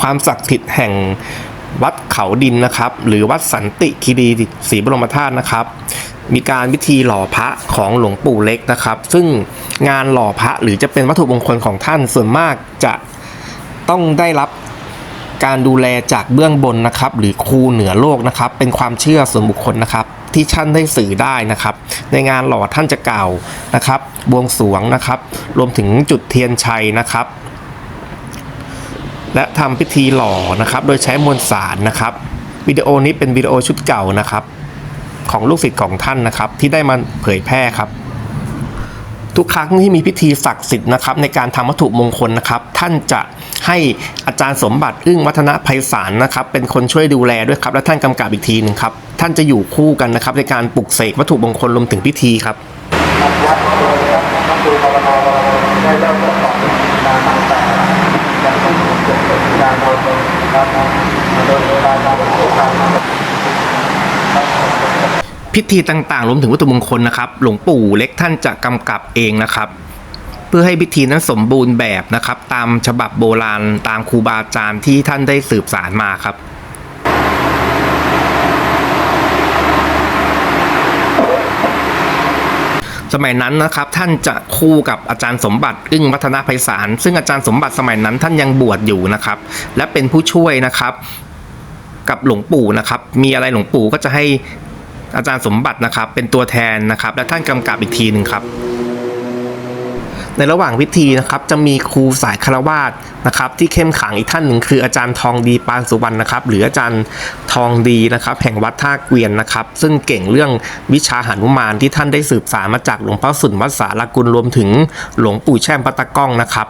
ความศักดิ์สิทธิ์แห่งวัดเขาดินนะครับ หรือวัดสันติคีรีศรีบรมธาตุนะครับ มีการพิธีหล่อพระของหลวงปู่เล็กนะครับ ซึ่งงานหล่อพระหรือจะเป็นวัตถุมงคลของท่านส่วนมากจะต้องได้รับการดูแลจากเบื้องบนนะครับ หรือครูเหนือโลกนะครับ เป็นความเชื่อส่วนบุคคลนะครับ ที่ท่านได้สื่อได้นะครับ ในงานหล่อท่านจะกล่าวนะครับ บวงสรวงนะครับ รวมถึงจุดเทียนชัยนะครับ และทำพิธีหล่อนะครับ โดยใช้มวลสารนะครับวิดีโอนี้เป็นวิดีโอชุดเก่านะครับ ของลูกศิษย์ของท่านนะครับ ที่ได้มาเผยแพร่ครับ ทุกครั้งที่มีพิธีศักดิ์สิทธิ์นะครับ ในการทำวัตถุมงคลนะครับ ท่านจะให้อาจารย์สมบัติอึ้งวัฒนภัยสารนะครับ เป็นคนช่วยดูแลด้วยครับ และท่านกำกับอีกทีหนึ่งครับ ท่านจะอยู่คู่กันนะครับ ในการปลุกเสกวัตถุมงคลรวมถึงพิธีครับ พิธีต่างๆรวมถึงวัตถุมงคลนะครับ หลวงปู่เล็กท่านจะกำกับเองนะครับ เพื่อให้พิธีนั้นสมบูรณ์แบบนะครับ ตามฉบับโบราณตามครูบาอาจารย์ที่ท่านได้สืบสารมาครับ สมัยนั้นนะครับท่านจะคู่กับอาจารย์สมบัติอึ้งวัฒนภัยสารซึ่งอาจารย์สมบัติสมัยนั้นท่านยังบวชอยู่นะครับ และเป็นผู้ช่วยนะครับ กับหลวงปู่นะครับ มีอะไรหลวงปู่ก็จะให้อาจารย์สมบัตินะครับ เป็นตัวแทนนะครับ และท่านกำกับอีกทีหนึ่งครับ ในระหว่างพิธีนะครับจะมีครูสายคารวาสนะครับที่เข้มขังอีกท่านหนึ่งคืออาจารย์ทองดีปานสุวรรณนะครับหรืออาจารย์ทองดีนะครับแห่งวัดท่าเกวียนนะครับซึ่งเก่งเรื่องวิชาหานุมานที่ท่านได้สืบสานมาจากหลวงพ่อสุนวัดสารกุลรวมถึงหลวงปู่แช่มปัตตะก้องนะครับ